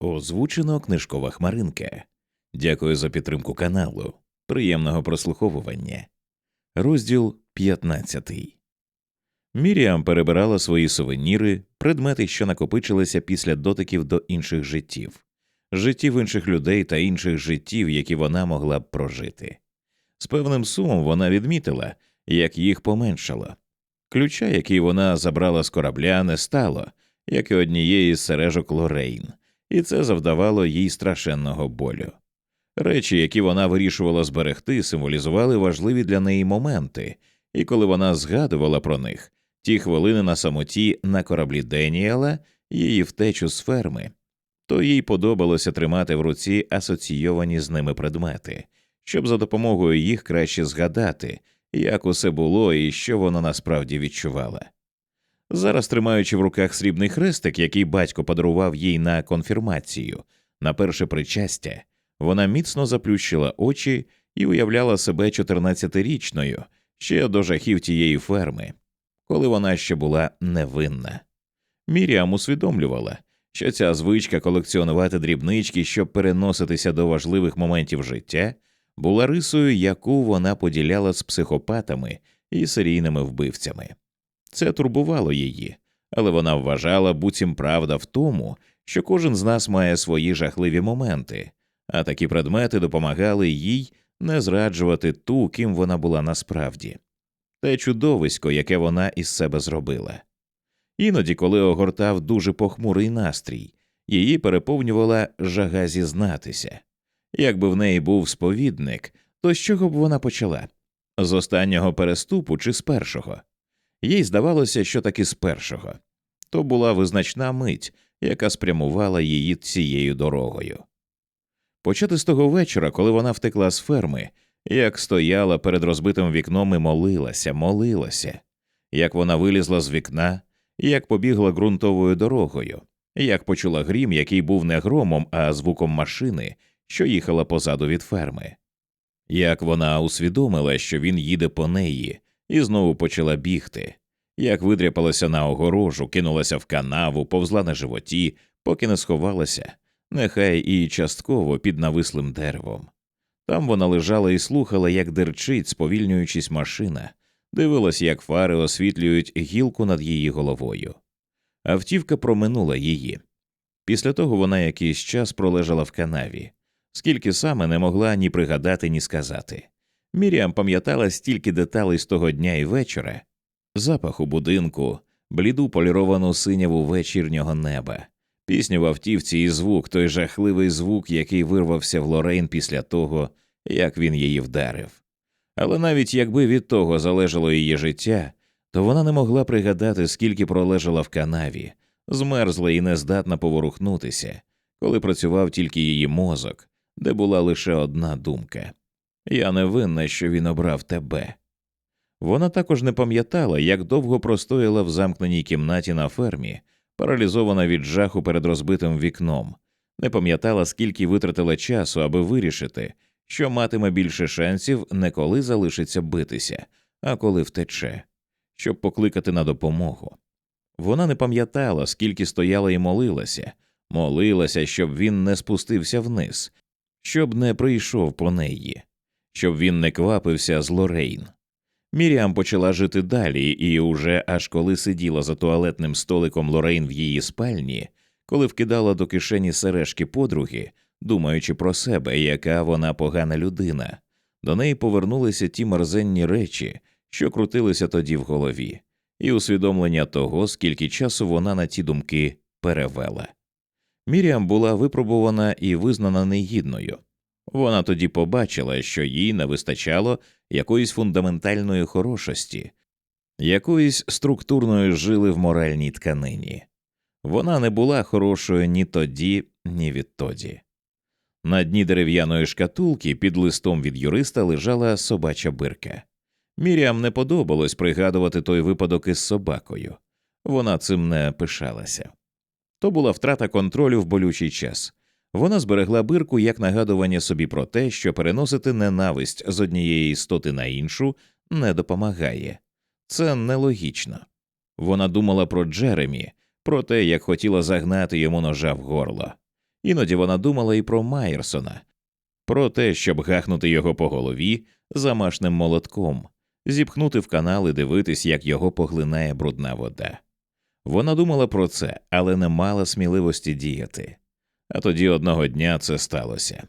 Озвучено книжкова хмаринка. Дякую за підтримку каналу. Приємного прослуховування. Розділ 15. Міріам перебирала свої сувеніри, предмети, що накопичилися після дотиків до інших життів, життів інших людей та інших життів, які вона могла б прожити. З певним сумом вона відмітила, як їх поменшало. Ключа, який вона забрала з корабля, не стало, як і однієї з сережок Лорейн, і це завдавало їй страшенного болю. Речі, які вона вирішувала зберегти, символізували важливі для неї моменти, і коли вона згадувала про них, ті хвилини на самоті на кораблі Деніела, її втечу з ферми, то їй подобалося тримати в руці асоційовані з ними предмети, щоб за допомогою їх краще згадати, як усе було і що вона насправді відчувала. Зараз, тримаючи в руках срібний хрестик, який батько подарував їй на конфірмацію, на перше причастя, вона міцно заплющила очі і уявляла себе 14-річною, ще до жахів тієї ферми, коли вона ще була невинна. Міріам усвідомлювала, що ця звичка колекціонувати дрібнички, щоб переноситися до важливих моментів життя, була рисою, яку вона поділяла з психопатами і серійними вбивцями. Це турбувало її, але вона вважала, буцім правда в тому, що кожен з нас має свої жахливі моменти, а такі предмети допомагали їй не зраджувати ту, ким вона була насправді, те чудовисько, яке вона із себе зробила. Іноді, коли огортав дуже похмурий настрій, її переповнювала жага зізнатися. Якби в неї був сповідник, то з чого б вона почала? З останнього переступу чи з першого? Їй здавалося, що таки з першого. То була визначна мить, яка спрямувала її цією дорогою. Почати з того вечора, коли вона втекла з ферми, як стояла перед розбитим вікном і молилася, молилася, як вона вилізла з вікна, як побігла ґрунтовою дорогою, як почула грім, який був не громом, а звуком машини, що їхала позаду від ферми, як вона усвідомила, що він їде по неї, і знову почала бігти, як видряпалася на огорожу, кинулася в канаву, повзла на животі, поки не сховалася, нехай і частково під навислим деревом. Там вона лежала і слухала, як дерчить, сповільнюючись машина, дивилась, як фари освітлюють гілку над її головою. Автівка проминула її. Після того вона якийсь час пролежала в канаві, скільки саме не могла ні пригадати, ні сказати. Міріам пам'ятала стільки деталей з того дня і вечора запах у будинку, бліду поліровану синяву вечірнього неба, пісню в автівці і звук, той жахливий звук, який вирвався в Лорейн після того, як він її вдарив. Але навіть якби від того залежало її життя, то вона не могла пригадати, скільки пролежала в канаві, змерзла і нездатна поворухнутися, коли працював тільки її мозок, де була лише одна думка я не винна, що він обрав тебе. Вона також не пам'ятала, як довго простояла в замкненій кімнаті на фермі, паралізована від жаху перед розбитим вікном, не пам'ятала, скільки витратила часу, аби вирішити, що матиме більше шансів не коли залишиться битися, а коли втече, щоб покликати на допомогу. Вона не пам'ятала, скільки стояла і молилася, молилася, щоб він не спустився вниз, щоб не прийшов по неї щоб він не квапився з Лорейн. Міріам почала жити далі, і уже аж коли сиділа за туалетним столиком Лорейн в її спальні, коли вкидала до кишені сережки подруги, думаючи про себе, яка вона погана людина, до неї повернулися ті мерзенні речі, що крутилися тоді в голові, і усвідомлення того, скільки часу вона на ті думки перевела. Міріам була випробувана і визнана негідною. Вона тоді побачила, що їй не вистачало якоїсь фундаментальної хорошості, якоїсь структурної жили в моральній тканині. Вона не була хорошою ні тоді, ні відтоді. На дні дерев'яної шкатулки під листом від юриста лежала собача бирка. Міріам не подобалось пригадувати той випадок із собакою, вона цим не пишалася. То була втрата контролю в болючий час. Вона зберегла бирку як нагадування собі про те, що переносити ненависть з однієї істоти на іншу не допомагає. Це нелогічно. Вона думала про Джеремі, про те, як хотіла загнати йому ножа в горло. Іноді вона думала і про Майерсона, про те, щоб гахнути його по голові замашним молотком, зіпхнути в канал і дивитись, як його поглинає брудна вода. Вона думала про це, але не мала сміливості діяти. А тоді одного дня це сталося.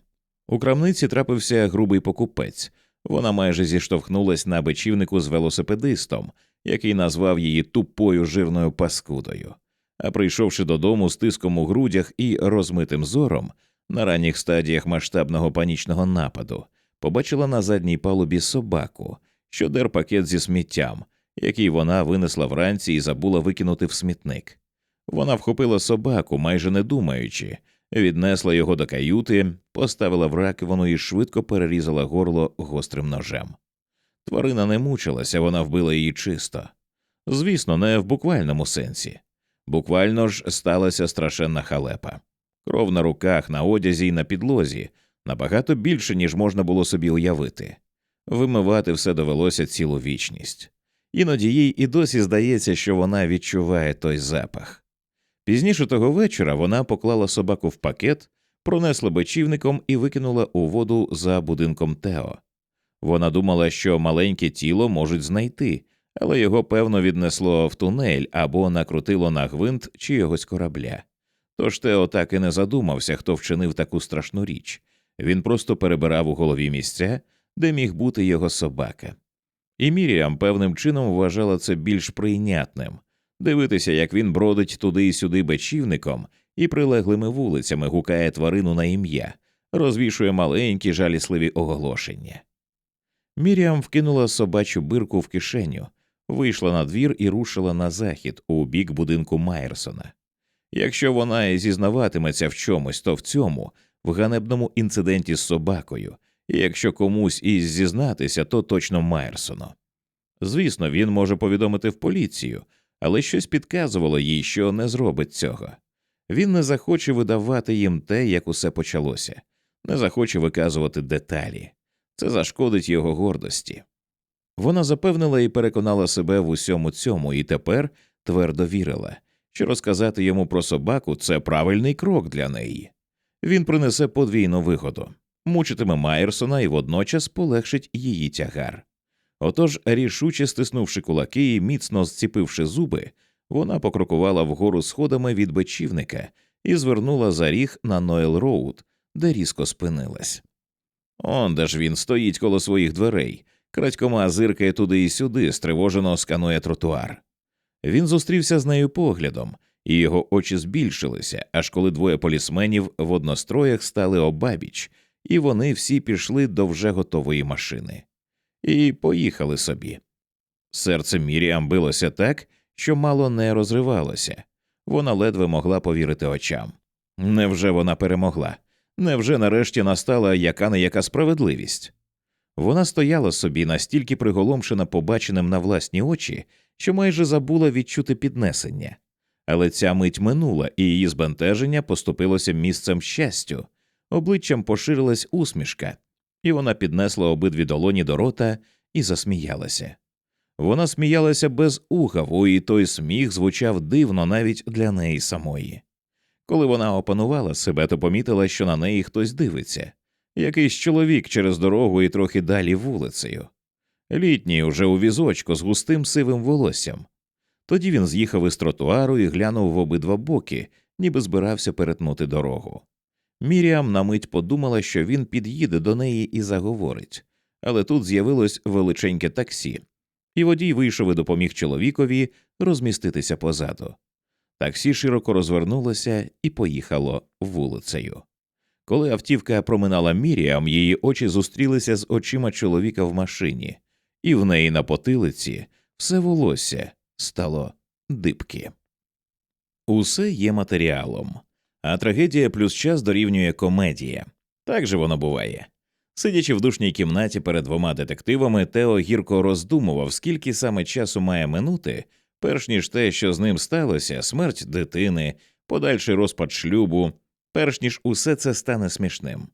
У крамниці трапився грубий покупець. Вона майже зіштовхнулась на бечівнику з велосипедистом, який назвав її тупою жирною паскудою. А прийшовши додому з тиском у грудях і розмитим зором, на ранніх стадіях масштабного панічного нападу, побачила на задній палубі собаку, що дер пакет зі сміттям, який вона винесла вранці і забула викинути в смітник. Вона вхопила собаку, майже не думаючи, віднесла його до каюти, поставила в раковину і швидко перерізала горло гострим ножем. Тварина не мучилася, вона вбила її чисто. Звісно, не в буквальному сенсі. Буквально ж сталася страшенна халепа. Кров на руках, на одязі і на підлозі набагато більше, ніж можна було собі уявити. Вимивати все довелося цілу вічність. Іноді їй і досі здається, що вона відчуває той запах. Пізніше того вечора вона поклала собаку в пакет, пронесла бечівником і викинула у воду за будинком Тео. Вона думала, що маленьке тіло можуть знайти, але його певно віднесло в тунель або накрутило на гвинт чиєгось корабля. Тож Тео так і не задумався, хто вчинив таку страшну річ. Він просто перебирав у голові місця, де міг бути його собака. І Міріам певним чином вважала це більш прийнятним дивитися, як він бродить туди й сюди бечівником і прилеглими вулицями гукає тварину на ім'я, розвішує маленькі жалісливі оголошення. Міріам вкинула собачу бирку в кишеню, вийшла на двір і рушила на захід у бік будинку Майерсона. Якщо вона і зізнаватиметься в чомусь, то в цьому, в ганебному інциденті з собакою, і якщо комусь із зізнатися, то точно Майерсону. Звісно, він може повідомити в поліцію, але щось підказувало їй, що не зробить цього. Він не захоче видавати їм те, як усе почалося, не захоче виказувати деталі. Це зашкодить його гордості. Вона запевнила і переконала себе в усьому цьому, і тепер твердо вірила, що розказати йому про собаку це правильний крок для неї. Він принесе подвійну вигоду, мучитиме Майерсона і водночас полегшить її тягар. Отож, рішуче стиснувши кулаки і міцно зціпивши зуби, вона покрокувала вгору сходами від бечівника і звернула за ріг на Нойл Роуд, де різко спинилась. Он де ж він стоїть коло своїх дверей, крадькома зиркає туди і сюди, стривожено сканує тротуар. Він зустрівся з нею поглядом, і його очі збільшилися, аж коли двоє полісменів в одностроях стали обабіч, і вони всі пішли до вже готової машини. І поїхали собі. Серце Міріам билося так, що мало не розривалося. Вона ледве могла повірити очам. Невже вона перемогла? Невже нарешті настала яка не яка справедливість? Вона стояла собі настільки приголомшена побаченим на власні очі, що майже забула відчути піднесення, але ця мить минула, і її збентеження поступилося місцем щастю, обличчям поширилась усмішка, і вона піднесла обидві долоні до рота і засміялася. Вона сміялася без ухаву, і той сміх звучав дивно навіть для неї самої. Коли вона опанувала себе, то помітила, що на неї хтось дивиться якийсь чоловік через дорогу і трохи далі вулицею. Літній уже у візочку з густим сивим волоссям. Тоді він з'їхав із тротуару і глянув в обидва боки, ніби збирався перетнути дорогу. Міріам на мить подумала, що він під'їде до неї і заговорить, але тут з'явилось величеньке таксі, і водій вийшов і допоміг чоловікові розміститися позаду. Таксі широко розвернулося і поїхало вулицею. Коли автівка проминала Міріам, її очі зустрілися з очима чоловіка в машині, і в неї на потилиці все волосся стало дибки. Усе є матеріалом, а трагедія плюс час дорівнює комедія. Так же воно буває. Сидячи в душній кімнаті перед двома детективами, Тео гірко роздумував, скільки саме часу має минути, перш ніж те, що з ним сталося, смерть дитини, подальший розпад шлюбу, перш ніж усе це стане смішним.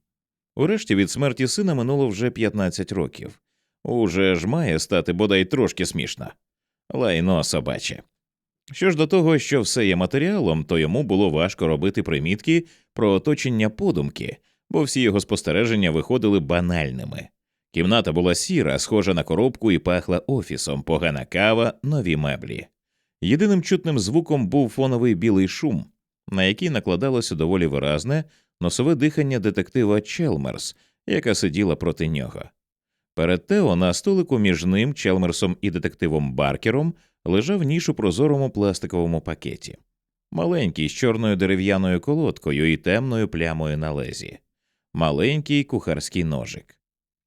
Урешті від смерті сина минуло вже 15 років. Уже ж має стати бодай трошки смішно. Лайно собаче. Що ж до того, що все є матеріалом, то йому було важко робити примітки про оточення подумки, бо всі його спостереження виходили банальними. Кімната була сіра, схожа на коробку і пахла офісом, погана кава, нові меблі. Єдиним чутним звуком був фоновий білий шум, на який накладалося доволі виразне носове дихання детектива Челмерс, яка сиділа проти нього. Перед Тео на столику між ним, Челмерсом і детективом Баркером лежав ніж у прозорому пластиковому пакеті, маленький з чорною дерев'яною колодкою і темною плямою на лезі, маленький кухарський ножик.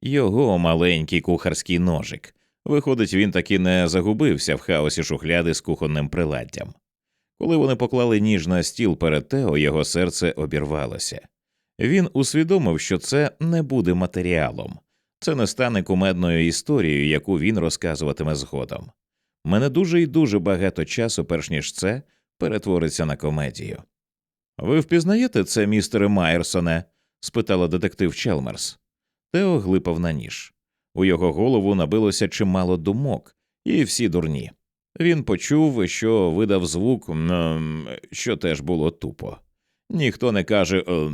Його маленький кухарський ножик. Виходить, він таки не загубився в хаосі шухляди з кухонним приладдям. Коли вони поклали ніж на стіл перед Тео, його серце обірвалося. Він усвідомив, що це не буде матеріалом, це не стане кумедною історією, яку він розказуватиме згодом. Мене дуже і дуже багато часу, перш ніж це перетвориться на комедію. Ви впізнаєте це, містере Майерсоне? спитала детектив Челмерс. Тео глипав на ніж. У його голову набилося чимало думок, і всі дурні. Він почув, що видав звук, ем, що теж було тупо. Ніхто не каже, «Е,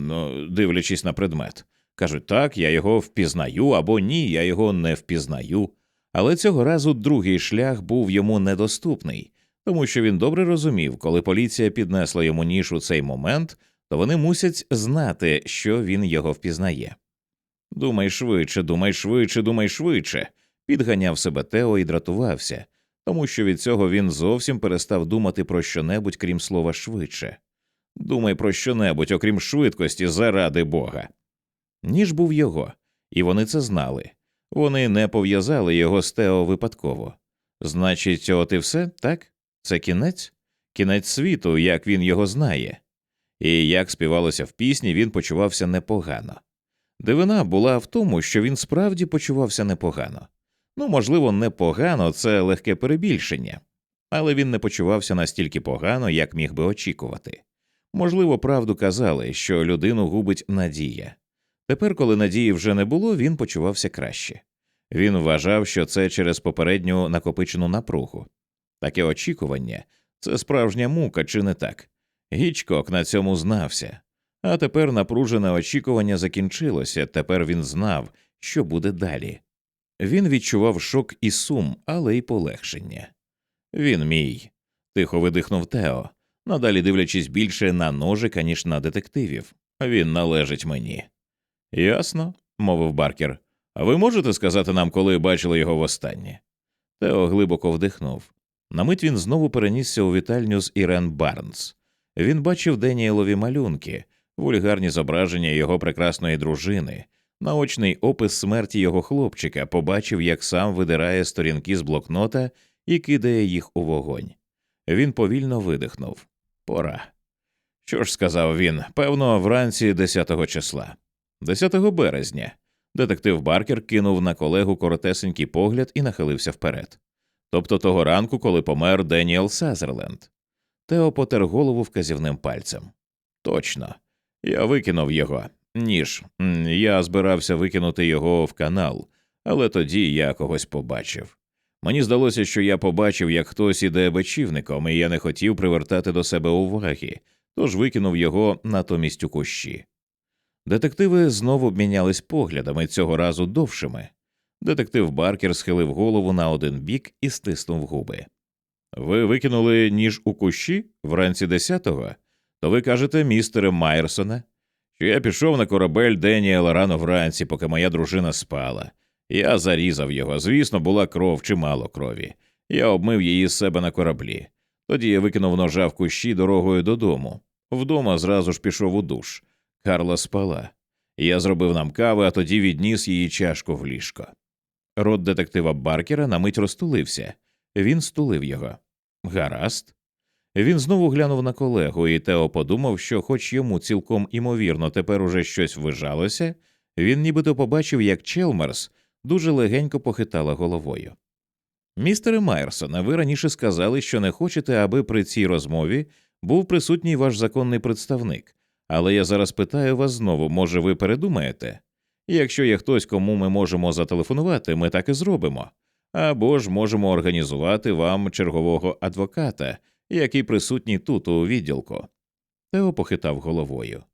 дивлячись на предмет. Кажуть, так, я його впізнаю або ні, я його не впізнаю. Але цього разу другий шлях був йому недоступний, тому що він добре розумів, коли поліція піднесла йому ніж у цей момент, то вони мусять знати, що він його впізнає. Думай швидше, думай швидше, думай швидше. Підганяв себе Тео і дратувався, тому що від цього він зовсім перестав думати про щонебудь, крім слова швидше. Думай про щонебудь, окрім швидкості, заради Бога. Ніж був його, і вони це знали. Вони не пов'язали його з Тео випадково. Значить, от і все, так? Це кінець? Кінець світу, як він його знає. І як співалося в пісні, він почувався непогано. Дивина була в тому, що він справді почувався непогано. Ну, можливо, непогано це легке перебільшення, але він не почувався настільки погано, як міг би очікувати. Можливо, правду казали, що людину губить надія. Тепер, коли надії вже не було, він почувався краще. Він вважав, що це через попередню накопичену напругу. Таке очікування це справжня мука, чи не так? Гічкок на цьому знався. А тепер напружене очікування закінчилося, тепер він знав, що буде далі. Він відчував шок і сум, але й полегшення. Він мій, тихо видихнув Тео, надалі дивлячись більше на ножика, ніж на детективів. Він належить мені. Ясно, мовив Баркер. А ви можете сказати нам, коли бачили його востаннє? Тео глибоко вдихнув. На мить він знову перенісся у вітальню з Ірен Барнс. Він бачив Деніелові малюнки, вульгарні зображення його прекрасної дружини, наочний опис смерті його хлопчика, побачив, як сам видирає сторінки з блокнота і кидає їх у вогонь. Він повільно видихнув. Пора. Що ж, сказав він, певно, вранці 10 числа. 10 березня. Детектив Баркер кинув на колегу коротесенький погляд і нахилився вперед. Тобто того ранку, коли помер Деніел Сазерленд. Тео потер голову вказівним пальцем. Точно, я викинув його. Ніж. Я збирався викинути його в канал, але тоді я когось побачив. Мені здалося, що я побачив, як хтось іде бечівником, і я не хотів привертати до себе уваги, тож викинув його натомість у кущі. Детективи знову обмінялись поглядами цього разу довшими. Детектив Баркер схилив голову на один бік і стиснув губи. Ви викинули ніж у кущі вранці десятого? То ви кажете, містере Майерсоне, що я пішов на корабель Деніела рано вранці, поки моя дружина спала. Я зарізав його. Звісно, була кров чимало крові. Я обмив її з себе на кораблі. Тоді я викинув ножа в кущі дорогою додому. Вдома зразу ж пішов у душ. Карла спала. Я зробив нам кави, а тоді відніс її чашку в ліжко. Рот детектива Баркера на мить розтулився. Він стулив його. Гаразд. Він знову глянув на колегу, і Тео подумав, що, хоч йому цілком імовірно тепер уже щось вижалося, він нібито побачив, як Челмерс дуже легенько похитала головою. Містере Майерсоне, ви раніше сказали, що не хочете, аби при цій розмові був присутній ваш законний представник, але я зараз питаю вас знову, може, ви передумаєте? Якщо є хтось, кому ми можемо зателефонувати, ми так і зробимо. Або ж можемо організувати вам чергового адвоката, який присутній тут, у відділку. Тео похитав головою.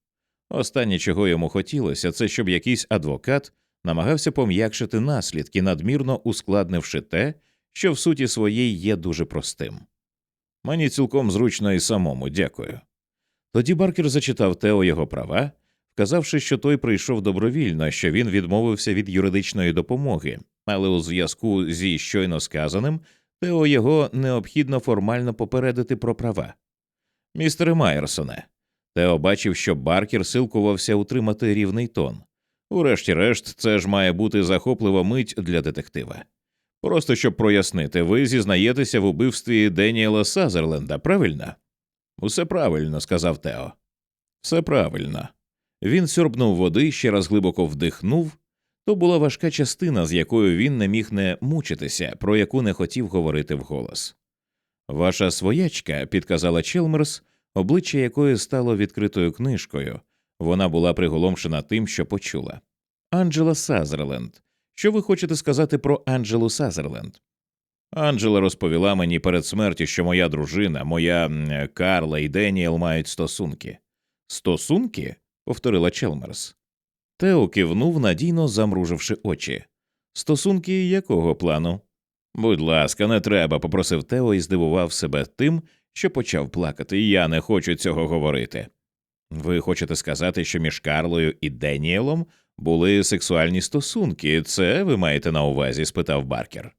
Останнє, чого йому хотілося, це щоб якийсь адвокат намагався пом'якшити наслідки, надмірно ускладнивши те, що в суті своїй є дуже простим. Мені цілком зручно і самому, дякую. Тоді Баркер зачитав Тео його права, вказавши, що той прийшов добровільно, що він відмовився від юридичної допомоги, але у зв'язку зі щойно сказаним Тео його необхідно формально попередити про права. Містере Майерсоне, Тео бачив, що Баркер силкувався утримати рівний тон. Урешті-решт, це ж має бути захоплива мить для детектива. Просто щоб прояснити, ви зізнаєтеся в убивстві Деніела Сазерленда, правильно? Усе правильно, сказав Тео. Все правильно. Він сьорбнув води, ще раз глибоко вдихнув. То була важка частина, з якою він не міг не мучитися, про яку не хотів говорити вголос. Ваша своячка, підказала Челмерс, обличчя якої стало відкритою книжкою. Вона була приголомшена тим, що почула. Анджела Сазерленд. Що ви хочете сказати про Анджелу Сазерленд? Анджела розповіла мені перед смертю, що моя дружина, моя Карла і Деніел мають стосунки. Стосунки? повторила Челмерс. Тео кивнув, надійно замруживши очі. Стосунки якого плану? Будь ласка, не треба, попросив Тео і здивував себе тим, що почав плакати. Я не хочу цього говорити. Ви хочете сказати, що між Карлою і Деніелом були сексуальні стосунки, це ви маєте на увазі? спитав Баркер.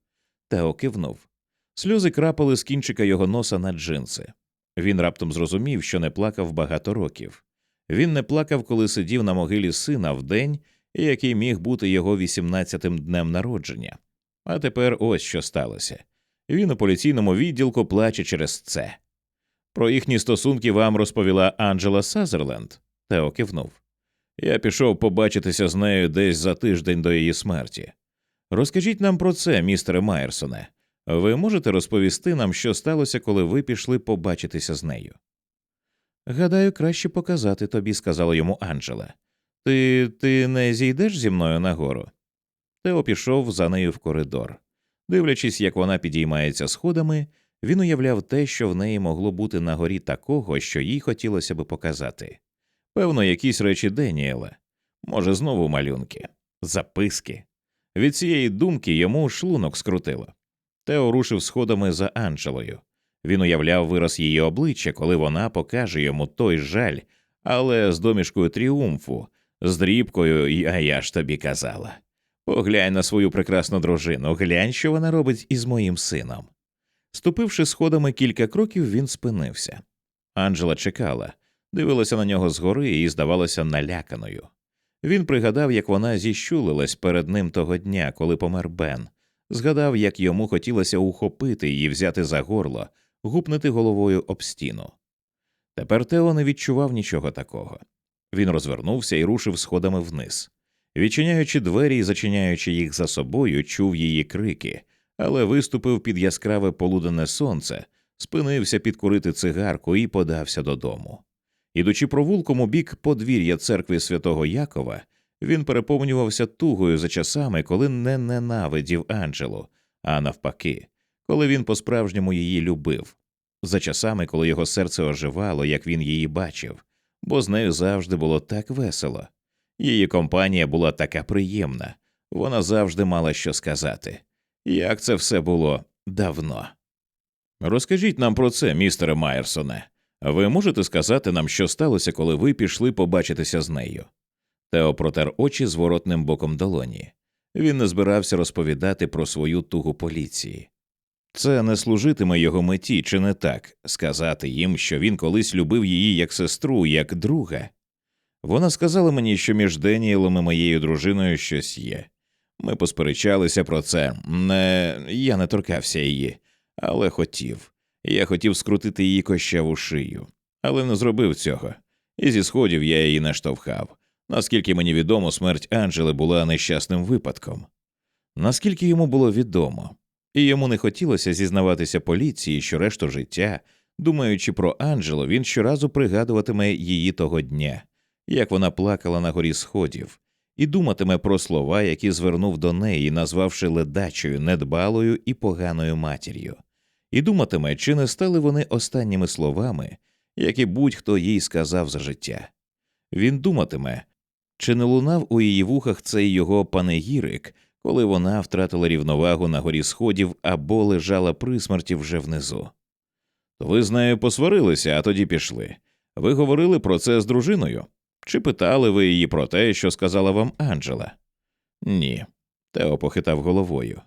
Тео кивнув. Сльози крапали з кінчика його носа на джинси. Він раптом зрозумів, що не плакав багато років. Він не плакав, коли сидів на могилі сина в день, який міг бути його 18-тим днем народження. А тепер ось що сталося. Він у поліційному відділку плаче через це. Про їхні стосунки вам розповіла Анджела Сазерленд. Тео кивнув. Я пішов побачитися з нею десь за тиждень до її смерті. Розкажіть нам про це, містере Майерсоне. Ви можете розповісти нам, що сталося, коли ви пішли побачитися з нею? Гадаю, краще показати тобі, сказала йому Анджела. Ти ти не зійдеш зі мною нагору? Тео пішов за нею в коридор. Дивлячись, як вона підіймається сходами, він уявляв те, що в неї могло бути на горі такого, що їй хотілося би показати. Певно, якісь речі Деніела, може, знову малюнки, записки. Від цієї думки йому шлунок скрутило. Тео рушив сходами за Анджелою. Він уявляв вираз її обличчя, коли вона покаже йому той жаль, але з домішкою тріумфу, з дрібкою, а я ж тобі казала. Поглянь на свою прекрасну дружину, глянь, що вона робить із моїм сином. Ступивши сходами кілька кроків, він спинився. Анджела чекала, дивилася на нього згори і здавалася наляканою. Він пригадав, як вона зіщулилась перед ним того дня, коли помер Бен, згадав, як йому хотілося ухопити її, взяти за горло, гупнути головою об стіну. Тепер Тео не відчував нічого такого. Він розвернувся і рушив сходами вниз. Відчиняючи двері і зачиняючи їх за собою, чув її крики, але виступив під яскраве полуденне сонце, спинився підкурити цигарку і подався додому. Ідучи провулком у бік подвір'я церкви святого Якова, він переповнювався тугою за часами, коли не ненавидів Анджелу, а навпаки, коли він по-справжньому її любив, за часами, коли його серце оживало, як він її бачив, бо з нею завжди було так весело. Її компанія була така приємна, вона завжди мала що сказати. Як це все було давно. Розкажіть нам про це, містере Майерсоне. Ви можете сказати нам, що сталося, коли ви пішли побачитися з нею? Тео протер очі зворотним боком долоні. Він не збирався розповідати про свою тугу поліції. Це не служитиме його меті, чи не так сказати їм, що він колись любив її як сестру, як друга. Вона сказала мені, що між Деніелом і моєю дружиною щось є. Ми посперечалися про це. Не я не торкався її, але хотів. Я хотів скрутити її кощаву шию, але не зробив цього, і зі сходів я її не штовхав. Наскільки мені відомо, смерть Анджели була нещасним випадком. Наскільки йому було відомо, і йому не хотілося зізнаватися поліції, що решту життя, думаючи про Анджелу, він щоразу пригадуватиме її того дня, як вона плакала на горі сходів, і думатиме про слова, які звернув до неї, назвавши ледачою, недбалою і поганою матір'ю і думатиме, чи не стали вони останніми словами, які будь-хто їй сказав за життя. Він думатиме, чи не лунав у її вухах цей його панегірик, коли вона втратила рівновагу на горі сходів або лежала при смерті вже внизу. То ви з нею посварилися, а тоді пішли. Ви говорили про це з дружиною? Чи питали ви її про те, що сказала вам Анджела? Ні. Тео похитав головою.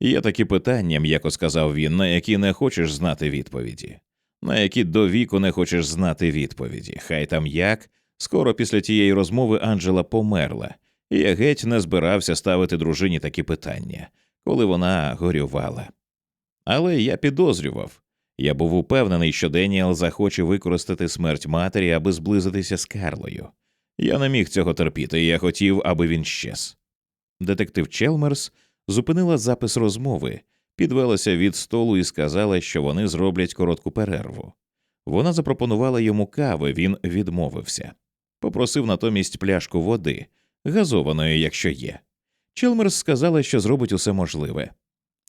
Є такі питання, м'яко сказав він, на які не хочеш знати відповіді, на які до віку не хочеш знати відповіді. Хай там як. Скоро після тієї розмови Анджела померла, і я геть не збирався ставити дружині такі питання, коли вона горювала. Але я підозрював. Я був упевнений, що Деніел захоче використати смерть матері, аби зблизитися з Карлою. Я не міг цього терпіти, і я хотів, аби він щез. Детектив Челмерс зупинила запис розмови, підвелася від столу і сказала, що вони зроблять коротку перерву. Вона запропонувала йому кави, він відмовився, попросив натомість пляшку води, газованої, якщо є. Челмерс сказала, що зробить усе можливе.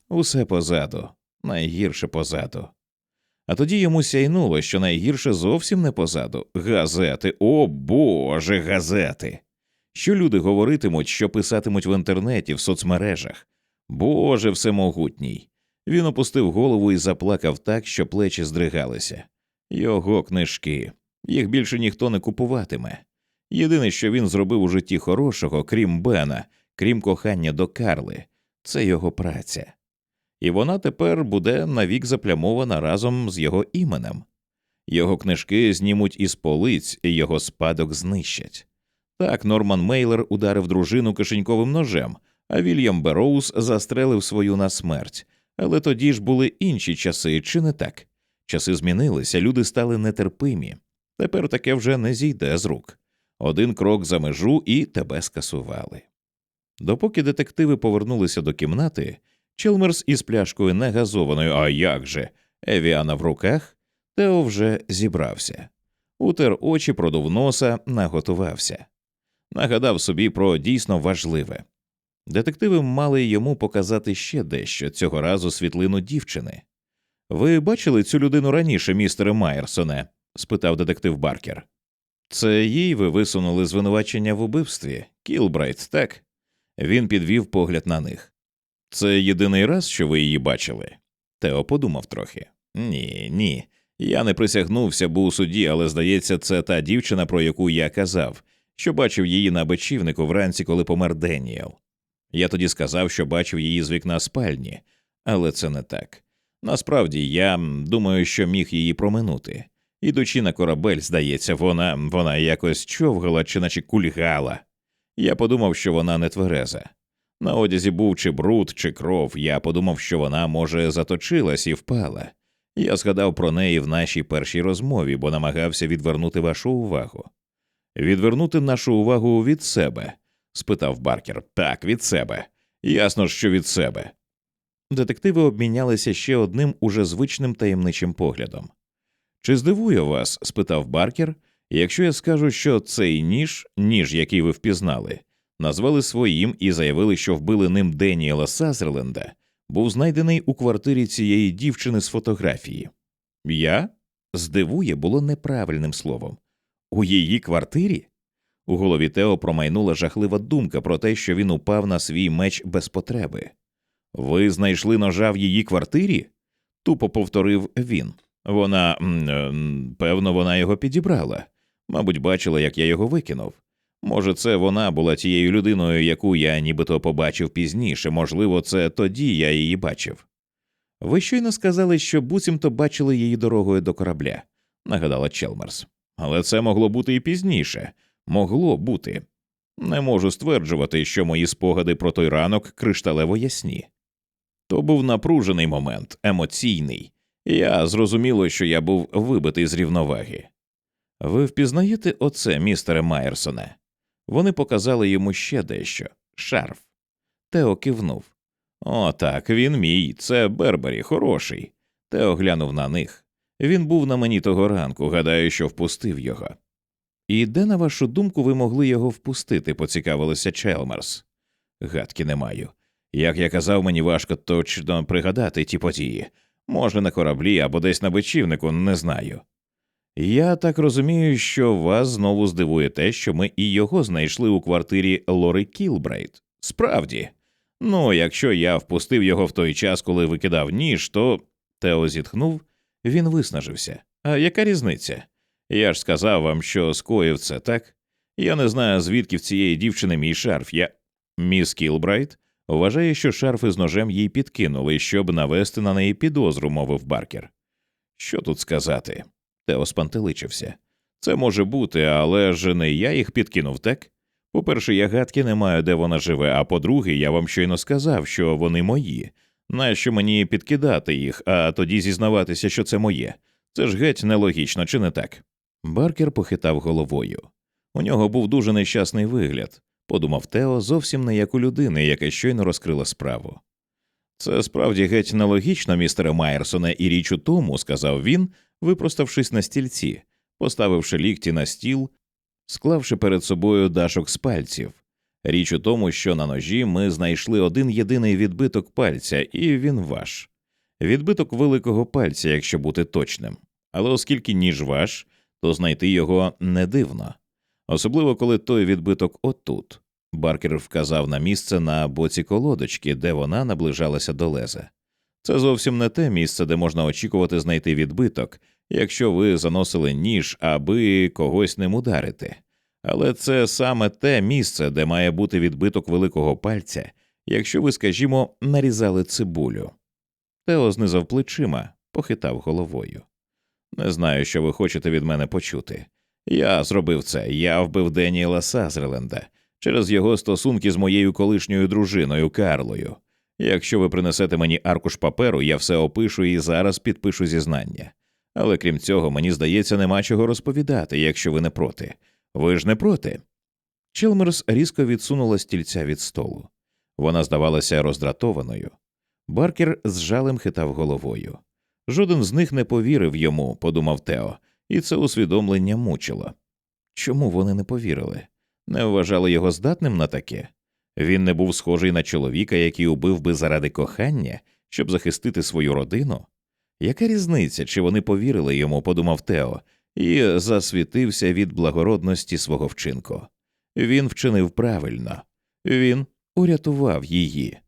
Усе позаду, найгірше позаду. А тоді йому сяйнуло, що найгірше зовсім не позаду газети, о Боже, газети. Що люди говоритимуть, що писатимуть в інтернеті, в соцмережах. Боже всемогутній. Він опустив голову і заплакав так, що плечі здригалися. Його книжки, їх більше ніхто не купуватиме. Єдине, що він зробив у житті хорошого, крім Бена, крім кохання до Карли, це його праця. І вона тепер буде навік заплямована разом з його іменем. Його книжки знімуть із полиць, і його спадок знищать. Так Норман Мейлер ударив дружину кишеньковим ножем, а Вільям Бероуз застрелив свою на смерть. Але тоді ж були інші часи, чи не так? Часи змінилися, люди стали нетерпимі. Тепер таке вже не зійде з рук. Один крок за межу і тебе скасували. Допоки детективи повернулися до кімнати, Челмерс із пляшкою негазованою, а як же, Евіана в руках, Тео вже зібрався. Утер очі, продув носа, наготувався. Нагадав собі про дійсно важливе. Детективи мали йому показати ще дещо цього разу світлину дівчини. Ви бачили цю людину раніше, містере Майерсоне? спитав детектив Баркер. Це їй ви висунули звинувачення в убивстві, Кілбрайт, так? Він підвів погляд на них. Це єдиний раз, що ви її бачили? Тео подумав трохи. Ні, ні. Я не присягнувся, був у суді, але здається, це та дівчина, про яку я казав, що бачив її на бечівнику вранці, коли помер Деніел. Я тоді сказав, що бачив її з вікна спальні, але це не так. Насправді я думаю, що міг її проминути. Ідучи на корабель, здається, вона вона якось човгала чи наче кульгала. Я подумав, що вона не твереза. На одязі був чи бруд, чи кров. Я подумав, що вона, може, заточилась і впала. Я згадав про неї в нашій першій розмові, бо намагався відвернути вашу увагу. Відвернути нашу увагу від себе? Спитав Баркер. Так, від себе. Ясно що від себе. Детективи обмінялися ще одним уже звичним таємничим поглядом. Чи здивує вас? спитав Баркер, якщо я скажу, що цей ніж, ніж, який ви впізнали, назвали своїм і заявили, що вбили ним Деніела Сазерленда, був знайдений у квартирі цієї дівчини з фотографії. Я? Здивує було неправильним словом. У її квартирі? У голові Тео промайнула жахлива думка про те, що він упав на свій меч без потреби. Ви знайшли ножа в її квартирі? тупо повторив він. Вона, е, певно, вона його підібрала. Мабуть, бачила, як я його викинув. Може, це вона була тією людиною, яку я нібито побачив пізніше, можливо, це тоді я її бачив. Ви щойно сказали, що буцімто бачили її дорогою до корабля, нагадала Челмерс. Але це могло бути і пізніше. Могло бути. Не можу стверджувати, що мої спогади про той ранок кришталево ясні. То був напружений момент, емоційний. Я зрозуміло, що я був вибитий з рівноваги. Ви впізнаєте оце, містере Майерсоне? Вони показали йому ще дещо шарф. Тео кивнув. «О, так, він мій, це Бербері, хороший. Тео глянув на них. Він був на мені того ранку, гадаю, що впустив його. І де, на вашу думку, ви могли його впустити, поцікавилася Челмерс. Гадки не маю. Як я казав, мені важко точно пригадати ті події. Може, на кораблі або десь на бичівнику, не знаю. Я так розумію, що вас знову здивує те, що ми і його знайшли у квартирі Лори Кілбрайт. Справді. Ну, якщо я впустив його в той час, коли викидав ніж, то. Тео зітхнув, він виснажився. А яка різниця? Я ж сказав вам, що скоїв це, так? Я не знаю, звідки в цієї дівчини мій шарф. Я. Міс Кілбрайт вважає, що шарф із ножем їй підкинули, щоб навести на неї підозру, мовив Баркер. Що тут сказати? Тео спантеличився. Це може бути, але ж не я їх підкинув, так? По-перше, я гадки не маю, де вона живе, а по-друге, я вам щойно сказав, що вони мої. Нащо мені підкидати їх, а тоді зізнаватися, що це моє? Це ж геть нелогічно, чи не так? Баркер похитав головою. У нього був дуже нещасний вигляд, подумав Тео, зовсім не як у людини, яка щойно розкрила справу. Це справді геть нелогічно, містере Майерсоне, і річ у тому, сказав він, випроставшись на стільці, поставивши лікті на стіл, склавши перед собою дашок з пальців. Річ у тому, що на ножі ми знайшли один єдиний відбиток пальця, і він ваш. Відбиток великого пальця, якщо бути точним. Але оскільки ніж ваш, то знайти його не дивно. Особливо коли той відбиток отут. Баркер вказав на місце на боці колодочки, де вона наближалася до леза. Це зовсім не те місце, де можна очікувати знайти відбиток, якщо ви заносили ніж, аби когось ним ударити. Але це саме те місце, де має бути відбиток великого пальця, якщо ви, скажімо, нарізали цибулю. Тео знизав плечима, похитав головою. Не знаю, що ви хочете від мене почути. Я зробив це, я вбив Деніела Сазерленда через його стосунки з моєю колишньою дружиною Карлою. Якщо ви принесете мені аркуш паперу, я все опишу і зараз підпишу зізнання. Але крім цього, мені здається, нема чого розповідати, якщо ви не проти. Ви ж не проти. Челмерс різко відсунула стільця від столу. Вона здавалася роздратованою. Баркер з жалем хитав головою. Жоден з них не повірив йому, подумав Тео, і це усвідомлення мучило. Чому вони не повірили? Не вважали його здатним на таке? Він не був схожий на чоловіка, який убив би заради кохання, щоб захистити свою родину. Яка різниця, чи вони повірили йому, подумав Тео, і засвітився від благородності свого вчинку. Він вчинив правильно, він урятував її.